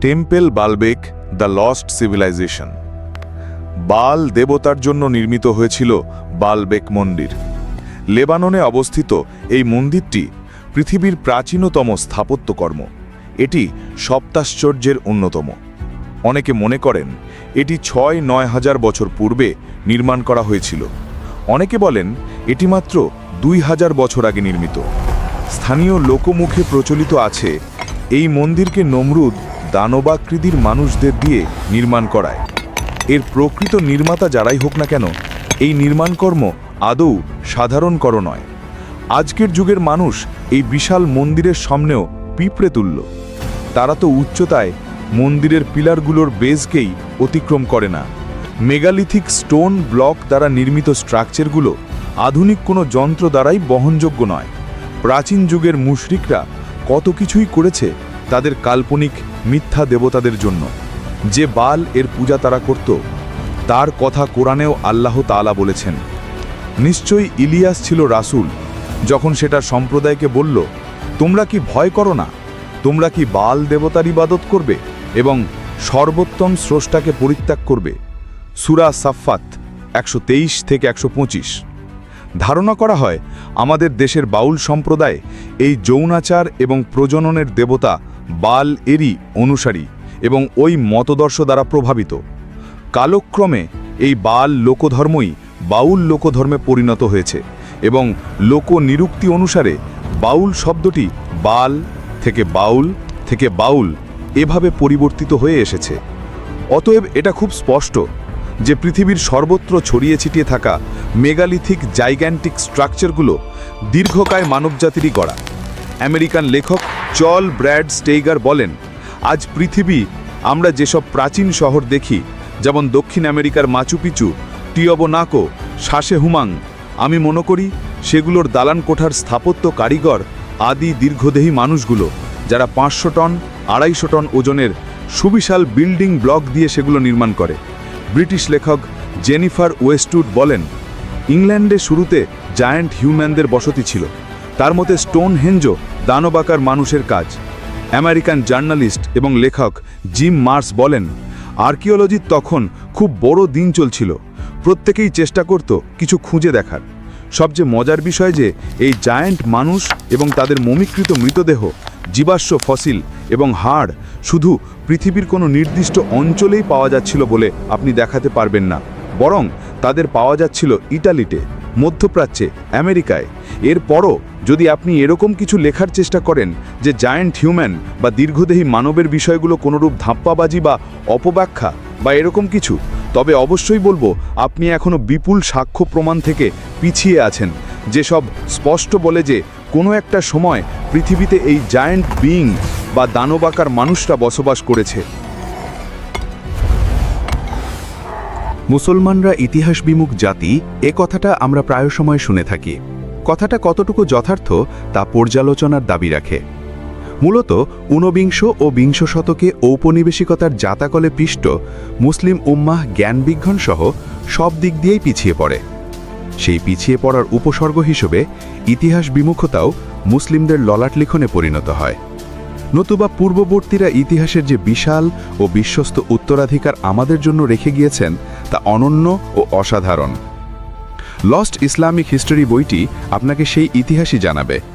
Temple Baalbek, the lost civilization. Baal দেবতার জন্য নির্মিত হয়েছিল বালবেক মন্দির। লেবাননে অবস্থিত এই মন্দিরটি পৃথিবীর প্রাচীনতম স্থাপত্যকর্ম। এটি সপ্তাশ্চর্যের অন্যতম। অনেকে মনে করেন, এটি ছয় নয় হাজার বছর পূর্বে নির্মাণ করা হয়েছিল। অনেকে বলেন, এটি মাত্র দুই হাজার বছর আগে নির্মিত। স্থানীয় লোকমুখে প্রচলিত আছে এই মন্দিরকে নমরুদ দানবাকৃতির মানুষদের দিয়ে নির্মাণ করায়। এর প্রকৃত নির্মাতা যারাই হোক না কেন, এই নির্মাণকর্ম আদৌ সাধারণ কর নয়। আজকের যুগের মানুষ এই বিশাল মন্দিরের সামনেও পিঁপড়ে তুলল তারা তো উচ্চতায় মন্দিরের পিলারগুলোর বেজকেই অতিক্রম করে না। মেগালিথিক স্টোন ব্লক দ্বারা নির্মিত স্ট্রাকচারগুলো আধুনিক কোনো যন্ত্র দ্বারাই বহনযোগ্য নয়। প্রাচীন যুগের মুশরিকরা কত কিছুই করেছে তাদের কাল্পনিক মিথ্যা দেবতাদের জন্য। যে বাল এর পূজা তারা করত, তার কথা কোরআনেও আল্লাহ তাআলা বলেছেন। নিশ্চয়ই ইলিয়াস ছিল রাসূল, যখন সেটা সম্প্রদায়কে বলল, তোমরা কি ভয় করো না? তোমরা কি বাল দেবতার ইবাদত করবে এবং সর্বোত্তম স্রষ্টাকে পরিত্যাগ করবে? সুরা সাফাত একশো তেইশ থেকে একশো পঁচিশ। ধারণা করা হয়, আমাদের দেশের বাউল সম্প্রদায় এই যৌনাচার এবং প্রজননের দেবতা বাল এরই অনুসারী এবং ওই মতদর্শ দ্বারা প্রভাবিত। কালক্রমে এই বাল লোকধর্মই বাউল লোকধর্মে পরিণত হয়েছে এবং লোক নিরুক্তি অনুসারে বাউল শব্দটি বাল থেকে বাউল থেকে বাউল এভাবে পরিবর্তিত হয়ে এসেছে। অতএব এটা খুব স্পষ্ট যে পৃথিবীর সর্বত্র ছড়িয়ে ছিটিয়ে থাকা মেগালিথিক জাইগ্যান্টিক স্ট্রাকচারগুলো দীর্ঘকায় মানবজাতিরই গড়া। আমেরিকান লেখক চল ব্র্যাড স্টেইগার বলেন, আজ পৃথিবী, আমরা যেসব প্রাচীন শহর দেখি, যেমন দক্ষিণ আমেরিকার মাচুপিচু টিয়বোনাকো শাসে হুমাং, আমি মনে করি সেগুলোর দালান কোঠার স্থাপত্য কারিগর আদি দীর্ঘদেহী মানুষগুলো, যারা পাঁচশো টন, আড়াইশো টন ওজনের সুবিশাল বিল্ডিং ব্লক দিয়ে সেগুলো নির্মাণ করে। ব্রিটিশ লেখক জেনিফার ওয়েস্টউড বলেন, ইংল্যান্ডে শুরুতে জায়ান্ট হিউম্যানদের বসতি ছিল। তার মতে স্টোন হেঞ্জো দানবাকার মানুষের কাজ। আমেরিকান জার্নালিস্ট এবং লেখক জিম মার্স বলেন আর্কিওলজির তখন খুব বড় দিন চলছিল। প্রত্যেকেই চেষ্টা করত কিছু খুঁজে দেখার। সবচেয়ে মজার বিষয় যে, এই জায়ান্ট মানুষ এবং তাদের মমিকৃত মৃতদেহ, জীবাশ্ম ফসিল এবং হাড় শুধু পৃথিবীর কোনো নির্দিষ্ট অঞ্চলেই পাওয়া যাচ্ছিল বলে আপনি দেখাতে পারবেন না। বরং তাদের পাওয়া যাচ্ছিল ইটালিতে, মধ্যপ্রাচ্যে, আমেরিকায়। এরপরও যদি আপনি এরকম কিছু লেখার চেষ্টা করেন যে জায়ান্ট হিউম্যান বা দীর্ঘদেহী মানবের বিষয়গুলো কোনোরূপ ধাপ্পাবাজি বা অপব্যাখ্যা বা এরকম কিছু, তবে অবশ্যই বলব আপনি এখনও বিপুল সাক্ষ্য প্রমাণ থেকে পিছিয়ে আছেন, যেসব স্পষ্ট বলে যে কোনো একটা সময় পৃথিবীতে এই জায়ান্ট বিং বা দানবাকার মানুষরা বসবাস করেছে। মুসলমানরা ইতিহাস বিমুখ জাতি, এ কথাটা আমরা প্রায় সময় শুনে থাকি। কথাটা কতটুকু যথার্থ তা পর্যালোচনার দাবি রাখে। মূলত ঊনবিংশ ও বিংশ শতকে ঔপনিবেশিকতার জাতাকলে পিষ্ট মুসলিম উম্মাহ জ্ঞানবিজ্ঞান সহ সব দিক দিয়েই পিছিয়ে পড়ে। সেই পিছিয়ে পড়ার উপসর্গ হিসেবে ইতিহাস বিমুখতাও মুসলিমদের ললাট লিখনে পরিণত হয়। নতুবা পূর্ববর্তীরা ইতিহাসের যে বিশাল ও বিশ্বস্ত উত্তরাধিকার আমাদের জন্য রেখে গিয়েছেন তা অনন্য ও অসাধারণ। লস্ট ইসলামিক হিস্টোরি বইটি আপনাকে সেই ইতিহাসই জানাবে।